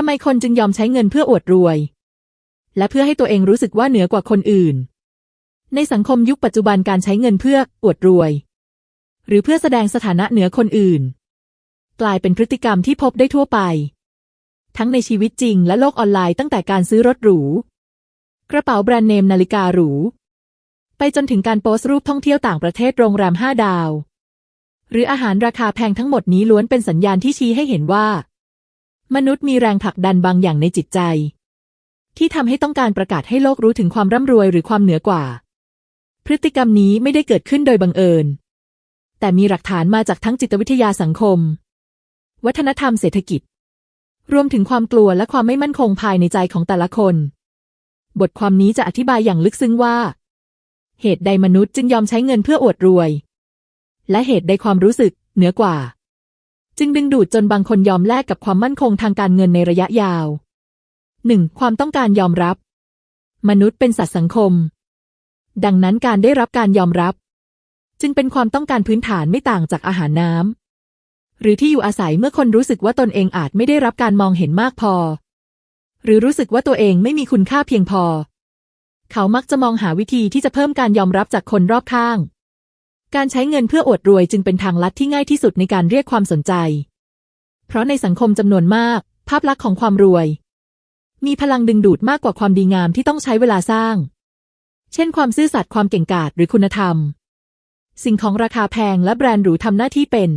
ำไมคนจึงยอมใช้เงินเพื่ออวดรวย และเพื่อให้ตัวเองรู้สึกว่าเหนือกว่าคนอื่น ในสังคมยุคปัจจุบันการใช้เงินเพื่ออวดรวย หรือเพื่อแสดงสถานะเหนือคนอื่น กลายเป็นพฤติกรรมที่พบได้ทั่วไป ทั้งในชีวิตจริงและโลกออนไลน์ตั้งแต่การซื้อรถหรู กระเป๋าแบรนด์เนมนาฬิกาหรู ไปจนถึงการโพสต์รูปท่องเที่ยวต่างประเทศโรงแรมห้าดาว หรืออาหารราคาแพงทั้งหมดนี้ล้วนเป็นสัญญาณที่ชี้ให้เห็นว่า มนุษย์มีแรงผลักดันบางอย่างในจิตใจ ที่ทำให้ต้องการประกาศให้โลกรู้ถึงความร่ำรวยหรือความเหนือกว่า พฤติกรรมนี้ไม่ได้เกิดขึ้นโดยบังเอิญ แต่มีหลักฐานมาจากทั้งจิตวิทยาสังคม วัฒนธรรมเศรษฐกิจ รวมถึงความกลัวและความไม่มั่นคงภายในใจของแต่ละคน บทความนี้จะอธิบายอย่างลึกซึ้งว่า เหตุใดมนุษย์จึงยอมใช้เงินเพื่ออวดรวย และเหตุใดความรู้สึกเหนือกว่า จึงดึงดูดจนบางคนยอมแลกกับความมั่นคงทางการเงินในระยะยาว 1. ความต้องการยอมรับ มนุษย์เป็นสัตว์สังคม ดังนั้นการได้รับการยอมรับ จึงเป็นความต้องการพื้นฐานไม่ต่างจากอาหารน้ำหรือที่อยู่อาศัยเมื่อคนรู้สึกว่าตนเองอาจไม่ได้รับการมองเห็นมากพอ หรือรู้สึกว่าตัวเองไม่มีคุณค่าเพียงพอ เขามักจะมองหาวิธีที่จะเพิ่มการยอมรับจากคนรอบข้าง การใช้เงินเพื่ออวดรวยจึงเป็นทางลัดที่ง่ายที่สุดในการเรียกความสนใจ เพราะในสังคมจำนวนมาก ภาพลักษณ์ของความรวย มีพลังดึงดูดมากกว่าความดีงามที่ต้องใช้เวลาสร้าง เช่น ความซื่อสัตย์ความเก่งกาจหรือคุณธรรม สิ่งของราคาแพงและแบรนด์หรูทำหน้าที่เป็น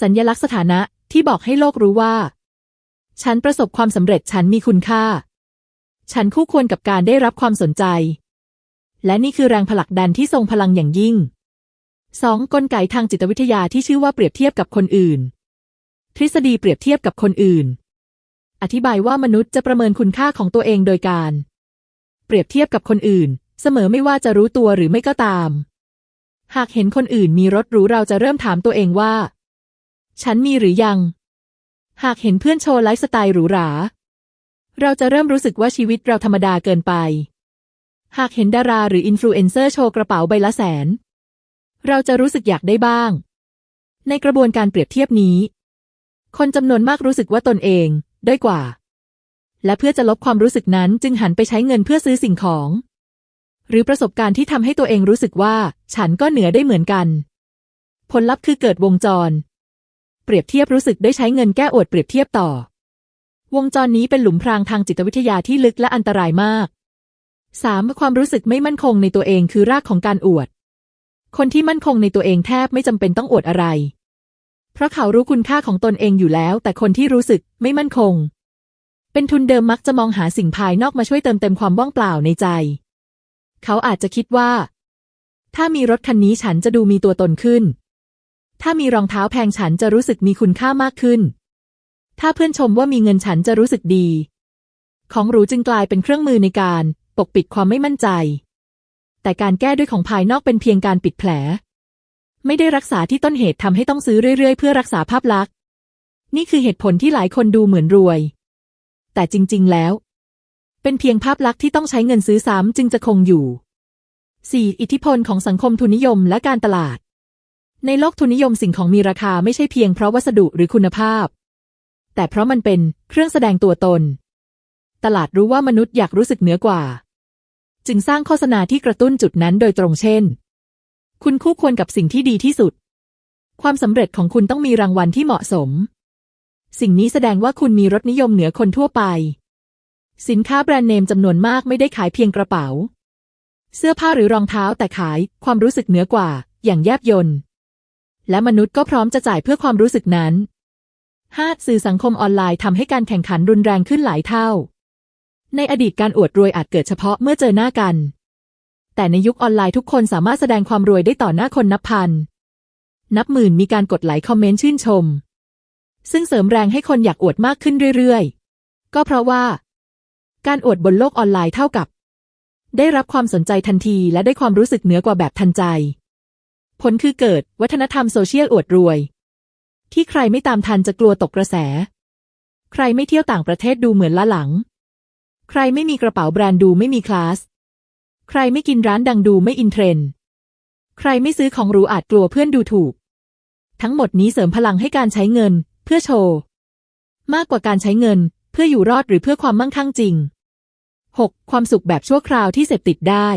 สัญญลักษณ์สถานะที่บอกให้โลกรู้ว่า ฉันประสบความสำเร็จฉันมีคุณค่า ฉันคู่ควรกับการได้รับความสนใจ และนี่คือแรงผลักดันที่ทรงพลังอย่างยิ่ง 2. กลไกทางจิตวิทยาที่ชื่อว่าเปรียบเทียบกับคนอื่น ทฤษฎีเปรียบเทียบกับคนอื่น อธิบายว่ามนุษย์จะประเมินคุณค่าของตัวเองโดยการ เปรียบเทียบกับคนอื่น เสมอไม่ว่าจะรู้ตัวหรือไม่ก็ตาม หากเห็นคนอื่นมีรถหรูเราจะเริ่มถามตัวเองว่า ฉันมีหรือยัง หากเห็นเพื่อนโชว์ไลฟ์สไตล์หรูหรา เราจะเริ่มรู้สึกว่าชีวิตเราธรรมดาเกินไป หากเห็นดาราหรืออินฟลูเอนเซอร์โชว์กระเป๋าใบละแสน เราจะรู้สึกอยากได้บ้าง ในกระบวนการเปรียบเทียบนี้ คนจำนวนมากรู้สึกว่าตนเองด้อยกว่า และเพื่อจะลบความรู้สึกนั้นจึงหันไปใช้เงินเพื่อซื้อสิ่งของ หรือประสบการณ์ที่ทำให้ตัวเองรู้สึกว่า ฉันก็เหนือได้เหมือนกัน ผลลัพธ์คือเกิดวงจร เปรียบเทียบรู้สึกได้ใช้เงินแก้อวดเปรียบเทียบต่อ วงจรนี้เป็นหลุมพรางทางจิตวิทยาที่ลึกและอันตรายมาก 3. ความรู้สึกไม่มั่นคงในตัวเองคือรากของการอวด คนที่มั่นคงในตัวเองแทบไม่จำเป็นต้องอวดอะไร เพราะเขารู้คุณค่าของตนเองอยู่แล้ว แต่คนที่รู้สึกไม่มั่นคง เป็นทุนเดิมมักจะมองหาสิ่งภายนอกมาช่วยเติมเต็มความว่างเปล่าในใจ เขาอาจจะคิดว่า ถ้ามีรถคันนี้ฉันจะดูมีตัวตนขึ้น ถ้ามีรองเท้าแพงฉันจะรู้สึกมีคุณค่ามากขึ้น ถ้าเพื่อนชมว่ามีเงินฉันจะรู้สึกดี ของหรูจึงกลายเป็นเครื่องมือในการ ปกปิดความไม่มั่นใจ แต่การแก้ด้วยของภายนอกเป็นเพียงการปิดแผล ไม่ได้รักษาที่ต้นเหตุทำให้ต้องซื้อเรื่อยๆ เพื่อรักษาภาพลักษณ์ นี่คือเหตุผลที่หลายคนดูเหมือนรวย แต่จริง ๆ แล้ว เป็นเพียงภาพลักษณ์ที่ต้องใช้เงินซื้อซ้ำจึงจะคงอยู่ 4. อิทธิพลของสังคมทุนนิยมและการตลาด ในโลกทุนนิยมสิ่งของมีราคาไม่ใช่เพียงเพราะวัสดุหรือคุณภาพ แต่เพราะมันเป็นเครื่องแสดงตัวตน ตลาดรู้ว่ามนุษย์อยากรู้สึกเหนือกว่า จึงสร้างโฆษณาที่กระตุ้นจุดนั้นโดยตรงเช่น คุณคู่ควรกับสิ่งที่ดีที่สุด ความสำเร็จของคุณต้องมีรางวัลที่เหมาะสม สิ่งนี้แสดงว่าคุณมีรสนิยมเหนือคนทั่วไป สินค้าแบรนด์เนมจำนวนมากไม่ได้ขายเพียงกระเป๋า เสื้อผ้าหรือรองเท้าแต่ขายความรู้สึกเหนือกว่า อย่างแยบยลและมนุษย์ก็พร้อมจะจ่ายเพื่อความรู้สึกนั้น 5. สื่อสังคมออนไลน์ทำให้การแข่งขันรุนแรงขึ้นหลายเท่า ในอดีตการอวดรวยอาจเกิดเฉพาะเมื่อเจอหน้ากัน แต่ในยุคออนไลน์ทุกคนสามารถแสดงความรวยได้ต่อหน้าคนนับพัน นับหมื่นมีการกดไลค์คอมเมนต์ชื่นชม ซึ่งเสริมแรงให้คนอยากอวดมากขึ้นเรื่อยๆ ก็เพราะว่า การอวดบนโลกออนไลน์เท่ากับ ได้รับความสนใจทันทีและได้ความรู้สึกเหนือกว่าแบบทันใจ ผลคือเกิดวัฒนธรรมโซเชียลอวดรวย ที่ใครไม่ตามทันจะกลัวตกกระแส ใครไม่เที่ยวต่างประเทศดูเหมือนล้าหลัง ใครไม่มีกระเป๋าแบรนด์ดูไม่มีคลาส ใครไม่กินร้านดังดูไม่อินเทรนด์ ใครไม่ซื้อของหรูอาจกลัวเพื่อนดูถูก ทั้งหมดนี้เสริมพลังให้การใช้เงิน เพื่อโชว์ มากกว่าการใช้เงิน เพื่ออยู่รอดหรือเพื่อความมั่งคั่งจริง 6. ความสุขแบบชั่วคราวที่เสพติดได้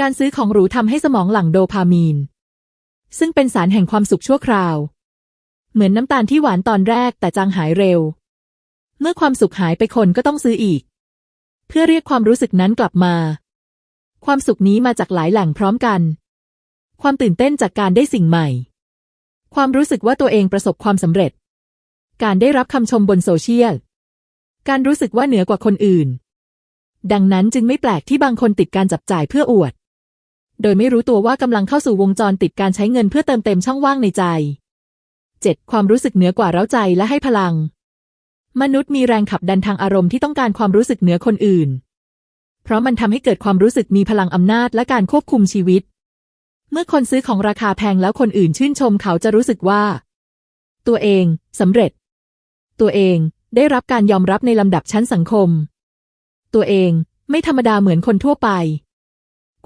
การซื้อของหรูทำให้สมองหลั่งโดพามีน ซึ่งเป็นสารแห่งความสุขชั่วคราว เหมือนน้ำตาลที่หวานตอนแรกแต่จางหายเร็ว เมื่อความสุขหายไปคนก็ต้องซื้ออีก พื่อเรียกความรู้สึกนั้นกลับมา ความสุขนี้มาจากหลายแหล่งพร้อมกัน ความตื่นเต้นจากการได้สิ่งใหม่ ความรู้สึกว่าตัวเองประสบความสำเร็จ การได้รับคำชมบนโซเชียล การรู้สึกว่าเหนือกว่าคนอื่น ดังนั้นจึงไม่แปลกที่บางคนติดการจับจ่ายเพื่ออวด โดยไม่รู้ตัวว่ากำลังเข้าสู่วงจรติดการใช้เงินเพื่อเติมเต็มช่องว่างในใจ 7. ความรู้สึกเหนือกว่าเร้าใจและให้พลัง มนุษย์มีแรงขับดันทางอารมณ์ที่ต้องการความรู้สึกเหนือคนอื่น เพราะมันทำให้เกิดความรู้สึกมีพลังอำนาจและการควบคุมชีวิต เมื่อคนซื้อของราคาแพงแล้วคนอื่นชื่นชมเขาจะรู้สึกว่า ตัวเองสำเร็จ ตัวเองได้รับการยอมรับในลำดับชั้นสังคม ตัวเองไม่ธรรมดาเหมือนคนทั่วไป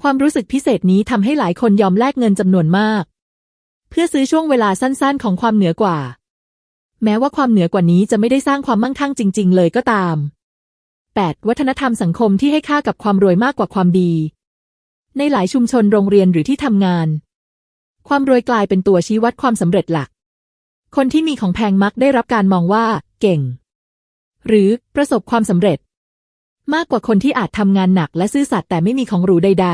ความรู้สึกพิเศษนี้ทำให้หลายคนยอมแลกเงินจำนวนมาก เพื่อซื้อช่วงเวลาสั้นๆ ของความเหนือกว่า แม้ว่าความเหนือกว่านี้จะไม่ได้สร้างความมั่งคั่งจริง ๆ เลยก็ตาม 8. วัฒนธรรมสังคมที่ให้ค่ากับความรวยมากกว่าความดี ในหลายชุมชนโรงเรียนหรือที่ทำงาน ความรวยกลายเป็นตัวชี้วัดความสำเร็จหลัก คนที่มีของแพงมักได้รับการมองว่า เก่ง หรือประสบความสำเร็จ มากกว่าคนที่อาจทำงานหนักและซื่อสัตย์แต่ไม่มีของหรูใด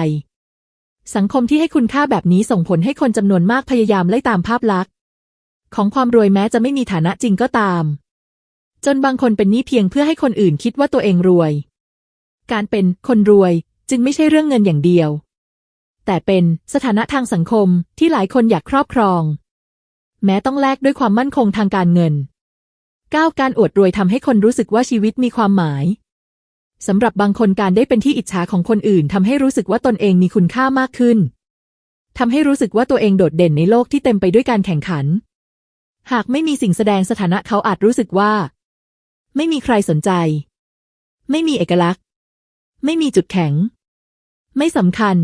ๆ สังคมที่ให้คุณค่าแบบนี้ส่งผลให้คนจำนวนมากพยายามไล่ตามภาพลักษณ์ ของความรวยแม้จะไม่มีฐานะจริงก็ตาม จนบางคนเป็นหนี้เพียงเพื่อให้คนอื่นคิดว่าตัวเองรวย การเป็นคนรวยจึงไม่ใช่เรื่องเงินอย่างเดียว แต่เป็นสถานะทางสังคมที่หลายคนอยากครอบครอง แม้ต้องแลกด้วยความมั่นคงทางการเงิน 9. การอวดรวยทำให้คนรู้สึกว่าชีวิตมีความหมายสำหรับบางคนการได้เป็นที่อิจฉาของคนอื่นทำให้รู้สึกว่าตนเองมีคุณค่ามากขึ้นทำให้รู้สึกว่าตัวเองโดดเด่นในโลกที่เต็มไปด้วยการแข่งขัน หากไม่มีสิ่งแสดงสถานะเขาอาจรู้สึกว่า ไม่มีใครสนใจ ไม่มีเอกลักษณ์ ไม่มีจุดแข็ง ไม่สำคัญ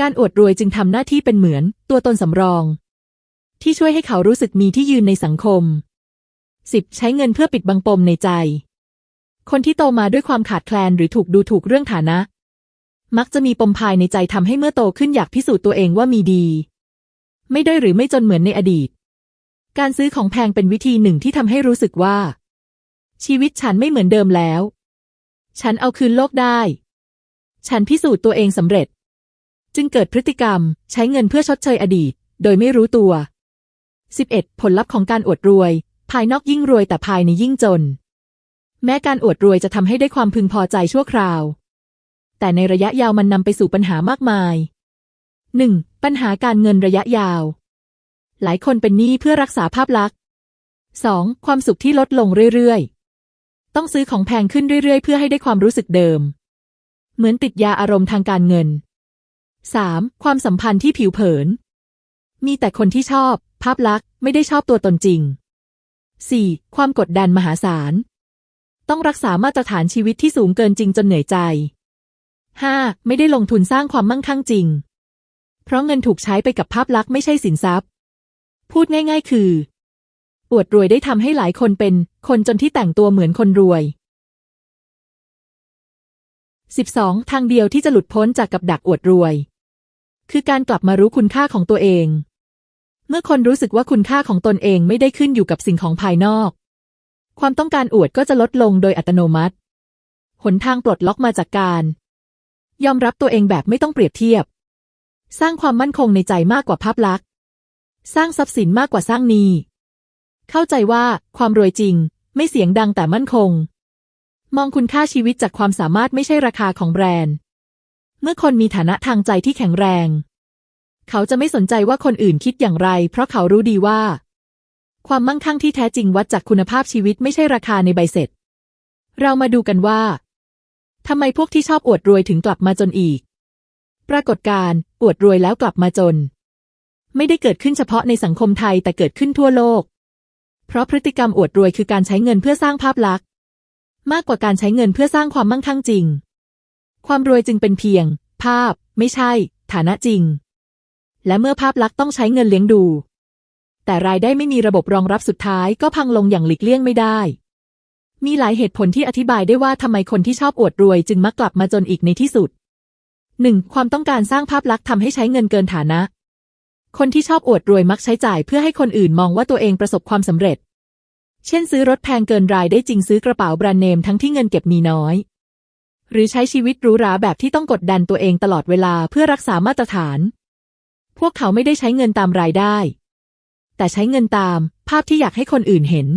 การอวดรวยจึงทำหน้าที่เป็นเหมือนตัวตนสำรอง ที่ช่วยให้เขารู้สึกมีที่ยืนในสังคม 10. ใช้เงินเพื่อปิดบังปมในใจ คนที่โตมาด้วยความขาดแคลนหรือถูกดูถูกเรื่องฐานะ มักจะมีปมภายในใจทำให้เมื่อโตขึ้นอยากพิสูจน์ตัวเองว่ามีดี ไม่ด้อยหรือไม่จนเหมือนในอดีต การซื้อของแพงเป็นวิธีหนึ่งที่ทำให้รู้สึกว่า ชีวิตฉันไม่เหมือนเดิมแล้ว ฉันเอาคืนโลกได้ ฉันพิสูจน์ตัวเองสำเร็จ จึงเกิดพฤติกรรมใช้เงินเพื่อชดเชยอดีต โดยไม่รู้ตัว 11. ผลลัพธ์ของการอวดรวย ภายนอกยิ่งรวยแต่ภายในยิ่งจน แม้การอวดรวยจะทำให้ได้ความพึงพอใจชั่วคราว แต่ในระยะยาวมันนำไปสู่ปัญหามากมาย 1. ปัญหาการเงินระยะยาว หลายคนเป็นหนี้เพื่อรักษาภาพลักษณ์ 2. ความสุขที่ลดลงเรื่อยๆ ต้องซื้อของแพงขึ้นเรื่อยๆ เพื่อให้ได้ความรู้สึกเดิม เหมือนติดยาอารมณ์ทางการเงิน 3. ความสัมพันธ์ที่ผิวเผิน มีแต่คนที่ชอบ ภาพลักษณ์ไม่ได้ชอบตัวตนจริง 4. ความกดดันมหาศาล ต้องรักษามาตรฐานชีวิตที่สูงเกินจริงจนเหนื่อยใจ 5. ไม่ได้ลงทุนสร้างความมั่งคั่งจริง เพราะเงินถูกใช้ไปกับภาพลักษณ์ไม่ใช่สินทรัพย์ พูดง่าย ๆ คือ อวดรวยได้ทำให้หลายคนเป็น คนจนที่แต่งตัวเหมือนคนรวย 12. ทางเดียวที่จะหลุดพ้นจากกับดักอวดรวย คือการกลับมารู้คุณค่าของตัวเอง เมื่อคนรู้สึกว่าคุณค่าของตนเองไม่ได้ขึ้นอยู่กับสิ่งของภายนอก ความต้องการอวดก็จะลดลงโดยอัตโนมัติหนทางปลดล็อกมาจากการ ยอมรับตัวเองแบบไม่ต้องเปรียบเทียบ สร้างความมั่นคงในใจมากกว่าภาพลักษณ์ สร้างทรัพย์สินมากกว่าสร้างหนี้ เข้าใจว่าความรวยจริง ไม่เสียงดังแต่มั่นคง มองคุณค่าชีวิตจากความสามารถไม่ใช่ราคาของแบรนด์ เมื่อคนมีฐานะทางใจที่แข็งแรง เขาจะไม่สนใจว่าคนอื่นคิดอย่างไร เพราะเขารู้ดีว่า ความมั่งคั่งที่แท้จริงวัดจากคุณภาพชีวิตไม่ใช่ราคาในใบเสร็จ เรามาดูกันว่าทำไมพวกที่ชอบอวดรวยถึงกลับมาจนอีก ปรากฏการ์อวดรวยแล้วกลับมาจน ไม่ได้เกิดขึ้นเฉพาะในสังคมไทยแต่เกิดขึ้นทั่วโลก เพราะพฤติกรรมอวดรวยคือการใช้เงินเพื่อสร้างภาพลักษณ์ มากกว่าการใช้เงินเพื่อสร้างความมั่งคั่งจริง ความรวยจึงเป็นเพียง ภาพ ไม่ใช่ ฐานะจริง และเมื่อภาพลักษณ์ต้องใช้เงินเลี้ยงดู แต่รายได้ไม่มีระบบรองรับสุดท้ายก็พังลงอย่างหลีกเลี่ยงไม่ได้ มีหลายเหตุผลที่อธิบายได้ว่าทำไมคนที่ชอบอวดรวยจึงมักกลับมาจนอีกในที่สุด 1. ความต้องการสร้างภาพลักษณ์ทำให้ใช้เงินเกินฐานะ คนที่ชอบอวดรวยมักใช้จ่ายเพื่อให้คนอื่นมองว่าตัวเองประสบความสำเร็จ เช่นซื้อรถแพงเกินรายได้จริงซื้อกระเป๋าแบรนด์เนมทั้งที่เงินเก็บมีน้อย หรือใช้ชีวิตหรูหราแบบที่ต้องกดดันตัวเองตลอดเวลาเพื่อรักษามาตรฐาน พวกเขาไม่ได้ใช้เงินตามรายได้ แต่ใช้เงินตามภาพที่อยากให้คนอื่นเห็น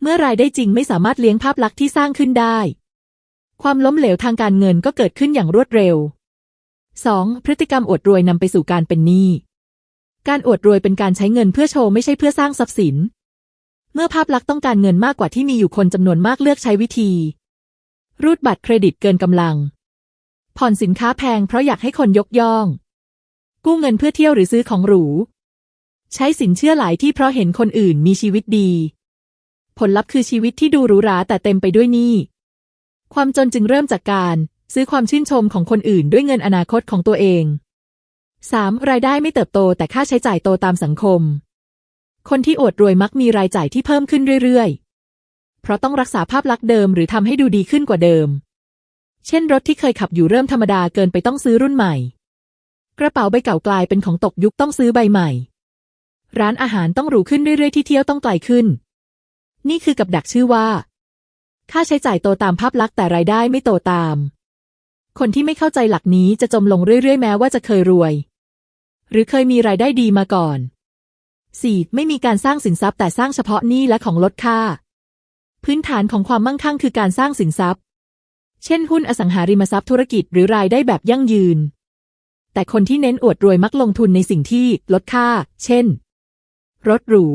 เมื่อรายได้จริงไม่สามารถเลี้ยงภาพลักษณ์ที่สร้างขึ้นได้ ความล้มเหลวทางการเงินก็เกิดขึ้นอย่างรวดเร็ว 2. พฤติกรรมอวดรวยนำไปสู่การเป็นหนี้ การอวดรวยเป็นการใช้เงินเพื่อโชว์ไม่ใช่เพื่อสร้างทรัพย์สิน เมื่อภาพลักษณ์ต้องการเงินมากกว่าที่มีอยู่คนจำนวนมากเลือกใช้วิธี รูดบัตรเครดิตเกินกำลัง ผ่อนสินค้าแพงเพราะอยากให้คนยกย่อง กู้เงินเพื่อเที่ยวหรือซื้อของหรู ใช้สินเชื่อหลายที่เพราะเห็นคนอื่นมีชีวิตดี ผลลัพธ์คือชีวิตที่ดูหรูหราแต่เต็มไปด้วยหนี้ ความจนจึงเริ่มจากการ ซื้อความชื่นชมของคนอื่นด้วยเงินอนาคตของตัวเอง 3. รายได้ไม่เติบโตแต่ค่าใช้จ่ายโตตามสังคม คนที่อวดรวยมักมีรายจ่ายที่เพิ่มขึ้นเรื่อยๆ เพราะต้องรักษาภาพลักษณ์เดิมหรือทำให้ดูดีขึ้นกว่าเดิม เช่นรถที่เคยขับอยู่เริ่มธรรมดาเกินไปต้องซื้อรุ่นใหม่ กระเป๋าใบเก่ากลายเป็นของตกยุคต้องซื้อใบใหม่ ร้านอาหารต้องหรูขึ้นเรื่อยๆที่เที่ยวต้องไกลขึ้น นี่คือกับดักชื่อว่า ค่าใช้จ่ายโตตามภาพลักษณ์แต่รายได้ไม่โตตาม คนที่ไม่เข้าใจหลักนี้จะจมลงเรื่อยๆ แม้ว่าจะเคยรวย หรือเคยมีรายได้ดีมาก่อน 4. ไม่มีการสร้างสินทรัพย์แต่สร้างเฉพาะหนี้และของลดค่า พื้นฐานของความมั่งคั่งคือการสร้างสินทรัพย์ เช่นหุ้นอสังหาริมทรัพย์ธุรกิจหรือรายได้แบบยั่งยืน แต่คนที่เน้นอวดรวยมักลงทุนในสิ่งที่ลดค่า เช่น รถหรู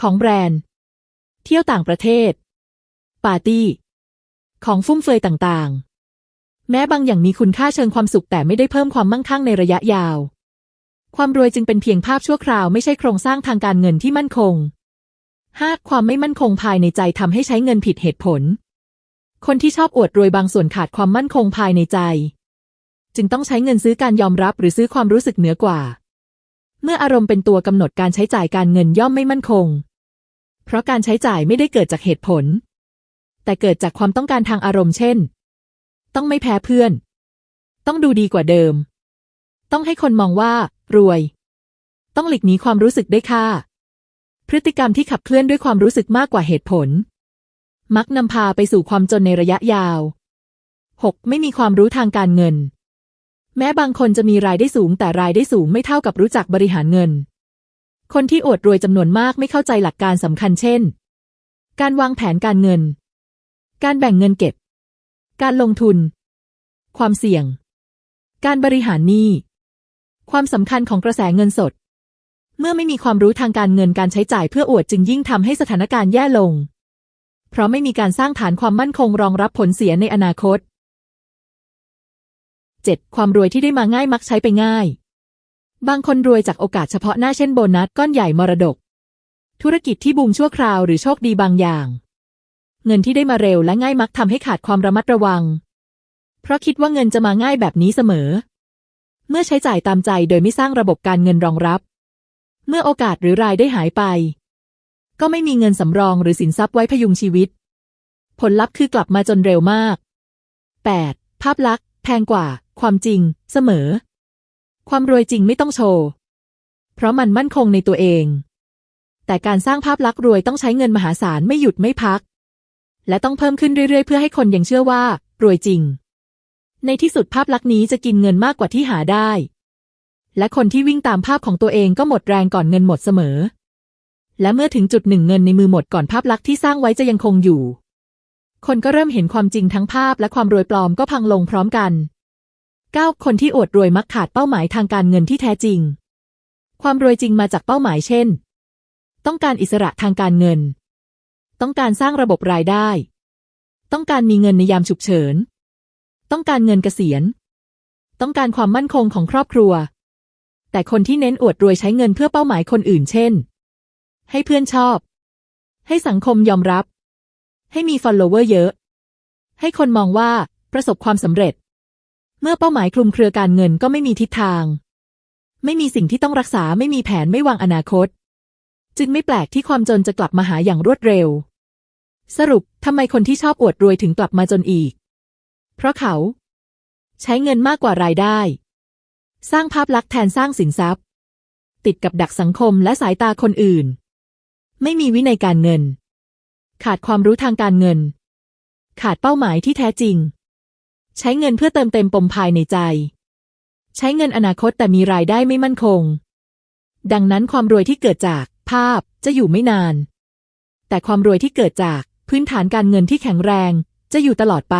ของแบรนด์ เที่ยวต่างประเทศ ปาร์ตี้ ของฟุ่มเฟือยต่างๆ แม้บางอย่างมีคุณค่าเชิงความสุขแต่ไม่ได้เพิ่มความมั่งคั่งในระยะยาว ความรวยจึงเป็นเพียงภาพชั่วคราวไม่ใช่โครงสร้างทางการเงินที่มั่นคง 5. ความไม่มั่นคงภายในใจทำให้ใช้เงินผิดเหตุผล คนที่ชอบอวดรวยบางส่วนขาดความมั่นคงภายในใจ จึงต้องใช้เงินซื้อการยอมรับหรือซื้อความรู้สึกเหนือกว่า เมื่ออารมณ์เป็นตัวกำหนดการใช้จ่ายการเงินย่อมไม่มั่นคง เพราะการใช้จ่ายไม่ได้เกิดจากเหตุผล แต่เกิดจากความต้องการทางอารมณ์เช่น ต้องไม่แพ้เพื่อน ต้องดูดีกว่าเดิม ต้องให้คนมองว่า รวย ต้องหลีกหนีความรู้สึกได้ค่าพฤติกรรมที่ขับเคลื่อนด้วยความรู้สึกมากกว่าเหตุผล มักนำพาไปสู่ความจนในระยะยาว 6. ไม่มีความรู้ทางการเงิน แม้บางคนจะมีรายได้สูงแต่รายได้สูงไม่เท่ากับรู้จักบริหารเงิน คนที่อวดรวยจำนวนมากไม่เข้าใจหลักการสำคัญเช่น การวางแผนการเงิน การแบ่งเงินเก็บ การลงทุน ความเสี่ยง การบริหารหนี้ ความสำคัญของกระแสเงินสด เมื่อไม่มีความรู้ทางการเงินการใช้จ่ายเพื่ออวดจึงยิ่งทำให้สถานการณ์แย่ลง เพราะไม่มีการสร้างฐานความมั่นคงรองรับผลเสียในอนาคต 7. ความรวยที่ได้มาง่ายมักใช้ไปง่าย บางคนรวยจากโอกาสเฉพาะหน้าเช่นโบนัสก้อนใหญ่มรดก ธุรกิจที่บูมชั่วคราวหรือโชคดีบางอย่าง เงินที่ได้มาเร็วและง่ายมักทำให้ขาดความระมัดระวัง เพราะคิดว่าเงินจะมาง่ายแบบนี้เสมอ เมื่อใช้จ่ายตามใจโดยไม่สร้างระบบการเงินรองรับ เมื่อโอกาสหรือรายได้หายไป ก็ไม่มีเงินสำรองหรือสินทรัพย์ไว้พยุงชีวิต ผลลัพธ์คือกลับมาจนเร็วมาก 8. ภาพลักษณ์แพงกว่า ความจริง เสมอ ความรวยจริงไม่ต้องโชว์ เพราะมันมั่นคงในตัวเอง แต่การสร้างภาพลักษณ์รวยต้องใช้เงินมหาศาลไม่หยุดไม่พัก และต้องเพิ่มขึ้นเรื่อยๆ เพื่อให้คนยังเชื่อว่า รวยจริง ในที่สุดภาพลักษณ์นี้จะกินเงินมากกว่าที่หาได้ และคนที่วิ่งตามภาพของตัวเองก็หมดแรงก่อนเงินหมดเสมอ และเมื่อถึงจุดหนึ่งเงินในมือหมดก่อนภาพลักษณ์ที่สร้างไว้จะยังคงอยู่ คนก็เริ่มเห็นความจริงทั้งภาพและความรวยปลอมก็พังลงพร้อมกัน 9. คนที่อวดรวยมักขาดเป้าหมายทางการเงินที่แท้จริง ความรวยจริงมาจากเป้าหมายเช่น ต้องการอิสระทางการเงิน ต้องการสร้างระบบรายได้ ต้องการมีเงินในยามฉุกเฉิน ต้องการเงินเกษียณ ต้องการความมั่นคงของครอบครัว แต่คนที่เน้นอวดรวยใช้เงินเพื่อเป้าหมายคนอื่นเช่น ให้เพื่อนชอบ ให้สังคมยอมรับ ให้มี follower เยอะ ให้คนมองว่าประสบความสำเร็จ เมื่อเป้าหมายคลุมเครือการเงินก็ไม่มีทิศทาง ไม่มีสิ่งที่ต้องรักษาไม่มีแผนไม่วางอนาคต จึงไม่แปลกที่ความจนจะกลับมาหาอย่างรวดเร็ว สรุปทำไมคนที่ชอบอวดรวยถึงกลับมาจนอีก เพราะเขา ใช้เงินมากกว่ารายได้ สร้างภาพลักษณ์แทนสร้างสินทรัพย์ ติดกับดักสังคมและสายตาคนอื่น ไม่มีวินัยการเงิน ขาดความรู้ทางการเงิน ขาดเป้าหมายที่แท้จริง ใช้เงินเพื่อเติมเต็มปมภายในใจ ใช้เงินอนาคตแต่มีรายได้ไม่มั่นคง ดังนั้นความรวยที่เกิดจากภาพจะอยู่ไม่นาน แต่ความรวยที่เกิดจากพื้นฐานการเงินที่แข็งแรงจะอยู่ตลอดไป